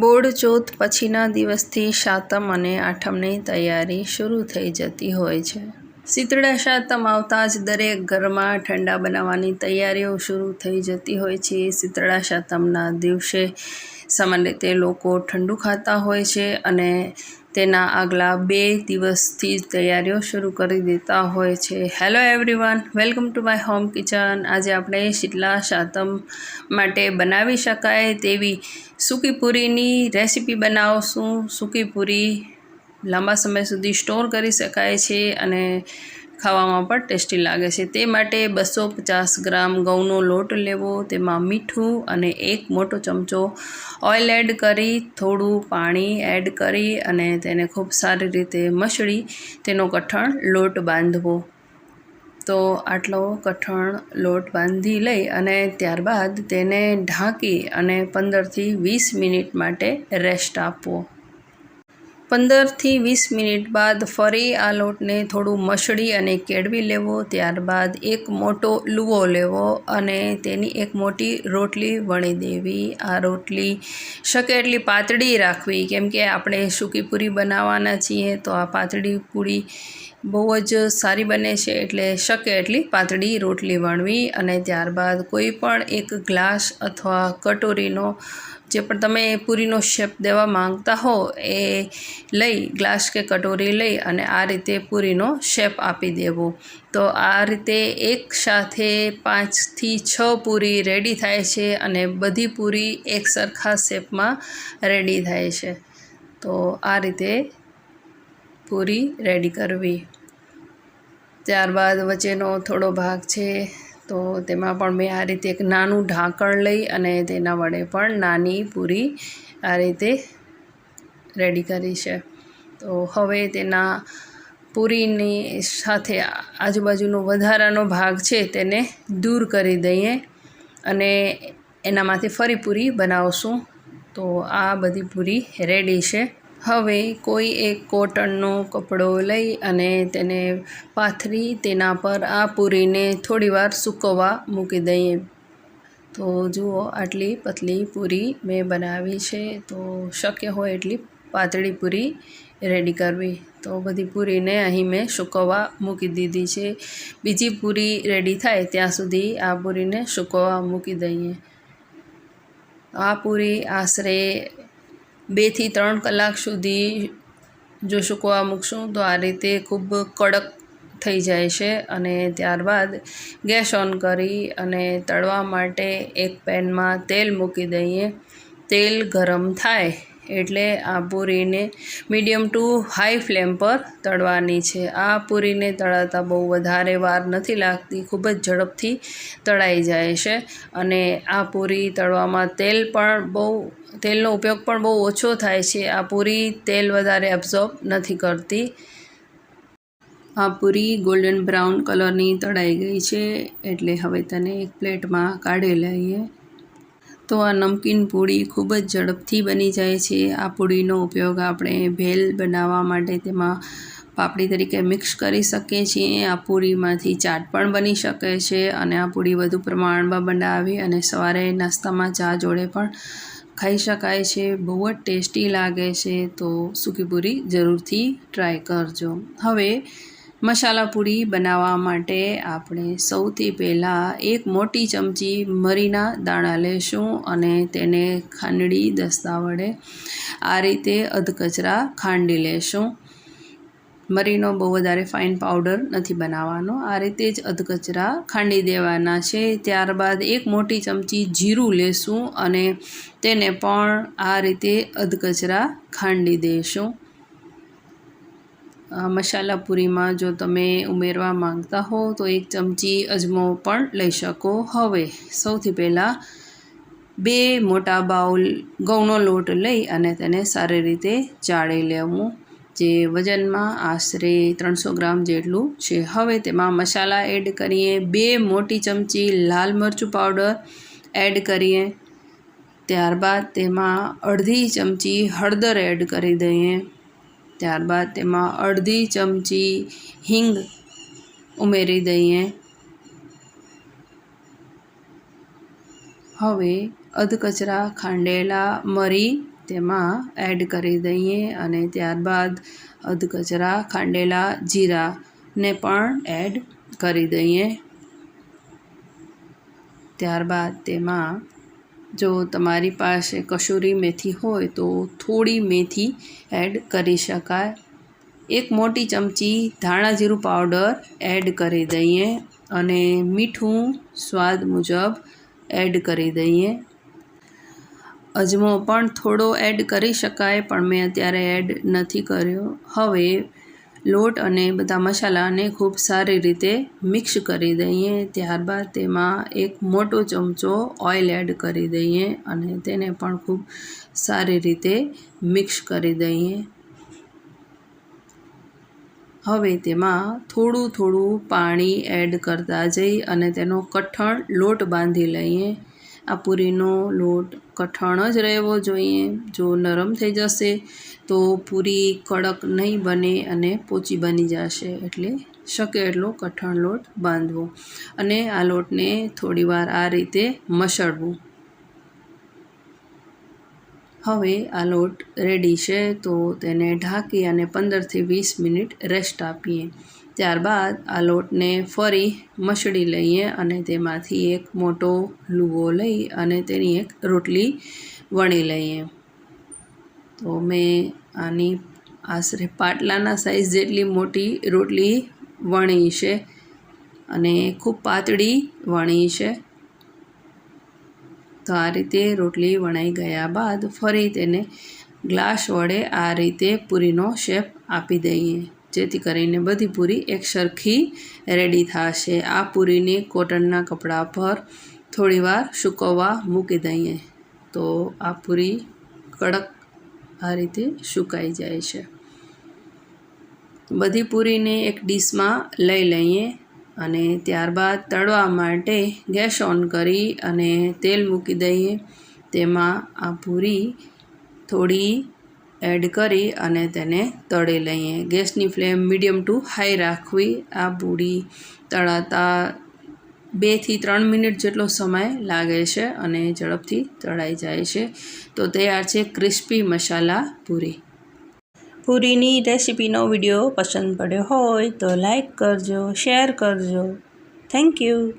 Baud ચોથ પછીના દિવસથી સાતમ અને આઠમની તૈયારી શરૂ થઈ જતી હોય છે. શીતળા સાતમ આવતા જ દરેક ઘરમાં ઠંડા બનાવવાની તૈયારીઓ શરૂ થઈ જતી હોય છે. શીતળા સાતમના દિવસે સામાન્ય રીતે લોકો ઠંડુ ખાતા હોય છે અને તેના આગલા બે દિવસથી જ તૈયારીઓ શરૂ કરી દેતા હોય છે. Hello everyone welcome to my home kitchen આજે આપણે શીતલા સાતમ માટે બનાવી શકાય તેવી સૂકી પૂરીની રેસીપી બનાવશું. સૂકી પૂરી લાંબા સમય સુધી સ્ટોર કરી શકાય છે અને ખાવામાં પણ ટેસ્ટી લાગે છે. તે માટે બસો પચાસ ગ્રામ ઘઉંનો લોટ લેવો, તેમાં મીઠું અને એક મોટો ચમચો ઓઇલ એડ કરી, થોડું પાણી એડ કરી અને તેને ખૂબ સારી રીતે મસળી તેનો કઠણ લોટ બાંધવો. તો આટલો કઠણ લોટ બાંધી લઈ અને ત્યારબાદ તેને ઢાંકી અને પંદરથી વીસ મિનિટ માટે રેસ્ટ આપવો. પંદરથી વીસ મિનિટ બાદ ફરી આ લોટને થોડું મસળી અને કેળવી લેવો, ત્યારબાદ એક મોટો લુવો લેવો અને તેની એક મોટી રોટલી વણી દેવી. આ રોટલી શકે એટલી પાતળી રાખવી, કેમ કે આપણે સૂકી પૂરી બનાવવાના છીએ, તો આ પાતળી પૂરી બહુ જ સારી બને છે એટલે શકે એટલી પાતળી રોટલી વણવી અને ત્યારબાદ કોઈ પણ એક ગ્લાસ અથવા કટોરીનો જે પણ તમે પૂરીનો શેપ દેવા માંગતા હો એ લઈ, ગ્લાસ કે કટોરી લઈ અને આ રીતે પૂરીનો શેપ આપી દેવો. તો આ રીતે એક સાથે પાંચથી છ પૂરી રેડી થાય છે અને બધી પૂરી એક સરખા શેપમાં રેડી થાય છે. તો આ રીતે પૂરી રેડી કરવી. ત્યારબાદ વચ્ચેનો થોડો ભાગ છે, તો તેમાં પણ મેં આ રીતે એક નાનું ઢાંકણ લઈ અને તેના વડે પણ નાની પૂરી આ રીતે રેડી કરી છે. તો હવે તેના પૂરીની સાથે આજુબાજુનો વધારાનો ભાગ છે તેને દૂર કરી દઈએ અને એનામાંથી ફરી પૂરી બનાવશું. તો આ બધી પૂરી રેડી છે. હવે કોઈ એક કોટનનો કપડો લઈ અને તેને પાથરી તેના પર આ પૂરીને થોડીવાર સૂકવવા મૂકી દઈએ. તો જુઓ, આટલી પતલી પૂરી મેં બનાવી છે. તો શક્ય હોય એટલી પાતળી પૂરી રેડી કરવી. તો બધી પૂરીને અહીં મેં સૂકવવા મૂકી દીધી છે. બીજી પૂરી રેડી થાય ત્યાં સુધી આ પૂરીને સૂકવવા મૂકી દઈએ. આ પૂરી આશરે બેથી ત્રણ કલાક સુધી જો સૂકવા મૂકશું, તો આ રીતે ખૂબ કડક થઈ જાય છે. અને ત્યારબાદ ગેસ ઓન કરી અને તળવા માટે એક પેનમાં તેલ મૂકી દઈએ. તેલ ગરમ થાય. એટલે આ પૂરીને મીડિયમ ટુ હાઈ ફ્લેમ પર તળવાની છે. આ પૂરીને તળાતા બહુ વધારે વાર નથી લાગતી, ખૂબ જ ઝડપથી તળાઈ જાય છે અને આ પૂરી તળવામાં તેલ પણ બહુ, તેલનો ઉપયોગ પણ બહુ ઓછો થાય છે. આ પૂરી તેલ વધારે એબ્ઝોર્બ નથી કરતી. આ પૂરી ગોલ્ડન બ્રાઉન કલરની તળાઈ ગઈ છે, એટલે હવે તેને એક પ્લેટમાં કાઢી લઈએ. તો આ નમકીન પૂરી ખૂબ જ ઝડપથી બની જાય છે. આ પૂરીનો ઉપયોગ આપણે ભેલ બનાવવા માટે તેમાં પાપડી તરીકે મિક્સ કરી શકીએ છીએ. આ પૂરીમાંથી ચાટ પણ બની શકે છે અને આ પૂરી વધુ પ્રમાણમાં બનાવી અને સવારે નાસ્તામાં ચા જોડે પણ ખાઈ શકાય છે. બહુ જ ટેસ્ટી લાગે છે. તો સૂકી પૂરી જરૂરથી ટ્રાય કરજો. હવે મસાલા પૂરી બનાવવા માટે આપણે સૌથી પહેલાં એક મોટી ચમચી મરીના દાણા લેશું અને તેને ખાંડડી દસ્તા વડે આ રીતે અધકચરા ખાંડી લેશું. મરીનો બહુ વધારે ફાઇન પાવડર નથી બનાવવાનો. આ રીતે જ અધકચરા ખાંડી દેવાના છે. ત્યારબાદ એક મોટી ચમચી જીરું લેશું અને તેને પણ આ રીતે અધકચરા ખાંડી દઈશું મસાલા પૂરીમાં જો તમે ઉમેરવા માંગતા હો, તો એક ચમચી અજમો પણ લઈ શકો. હવે સૌથી પહેલાં બે મોટા બાઉલ ઘઉંનો લોટ લઈ અને તેને સારી રીતે ચાળી લેવું. જે વજનમાં આશરે ત્રણસો ગ્રામ જેટલું છે. હવે તેમાં મસાલા એડ કરીએ. બે મોટી ચમચી લાલ મરચું પાવડર એડ કરીએ. ત્યારબાદ તેમાં અડધી ચમચી હળદર એડ કરી દઈએ. ત્યારબાદ તેમાં અડધી ચમચી હિંગ ઉમેરી દઈએ. હવે અધકચરા ખાંડેલા મરી તેમાં એડ કરી દઈએ અને ત્યારબાદ અધકચરા ખાંડેલા જીરાને પણ એડ કરી દઈએ. ત્યારબાદ તેમાં જો તમારી પાસે કસૂરી મેથી હોય તો થોડી મેથી એડ કરી શકાય. એક મોટી ચમચી ધાણા જીરું પાવડર એડ કરી દઈએ અને મીઠું સ્વાદ મુજબ એડ કરી દઈએ. અજમો પણ થોડો એડ કરી શકાય, પણ મેં અત્યારે એડ નથી કર્યો. હવે લોટ અને બધા મસાલાને ખૂબ સારી રીતે મિક્સ કરી દઈએ. ત્યારબાદ તેમાં એક મોટો ચમચો ઓઇલ એડ કરી દઈએ અને તેને પણ ખૂબ સારી રીતે મિક્સ કરી દઈએ. હવે તેમાં થોડું થોડું પાણી એડ કરતા જઈ અને તેનો કઠણ લોટ બાંધી લઈએ. આ પૂરીનો લોટ કઠણ જ રહેવો જોઈએ. જો નરમ થઈ જશે, તો પૂરી કડક નહીં બને અને પોચી બની જશે. એટલે શકે એટલો કઠણ લોટ બાંધવો. અને આ લોટને થોડીવાર આ રીતે મસળવું. હવે આ લોટ રેડી છે, તો તેને ઢાંકી અને પંદરથી વીસ મિનિટ રેસ્ટ આપીએ. ત્યારબાદ આ લોટને ફરી મસળી લઈએ અને તેમાંથી એક મોટો લુવો લઈ અને તેની એક રોટલી વણી લઈએ. તો મેં આની આશરે પાટલાના સાઈઝ જેટલી મોટી રોટલી વણી છે અને ખૂબ પાતળી વણી છે. તો આ રીતે રોટલી વણાઈ ગયા બાદ ફરી તેને ગ્લાસ વડે આ રીતે પૂરીનો શેપ આપી દઈએ. જેથી કરીને બધી પૂરી એક સરખી રેડી થશે. આ પૂરીને કોટનના કપડા પર થોડીવાર સૂકવવા મૂકી દઈએ. તો આ પૂરી કડક આ રીતે સુકાઈ જાય છે. બધી પૂરીને એક ડીશમાં લઈ લઈએ. અને ત્યારબાદ તળવા માટે ગેસ ઓન કરી અને તેલ મૂકી દઈએ. તેમાં આ પૂરી થોડી એડ કરી અને તેને તળી લઈએ. ગેસની ફ્લેમ મીડિયમ ટુ હાઈ રાખવી. આ પૂરી તળાતા બેથી ત્રણ મિનિટ જેટલો સમય લાગે છે અને ઝડપથી તળાઈ જાય છે. તો તૈયાર છે ક્રિસ્પી મસાલા પૂરી પૂરીની રેસિપીનો વીડિયો પસંદ પડ્યો હોય તો લાઈક કરજો શેર કરજો. Thank you.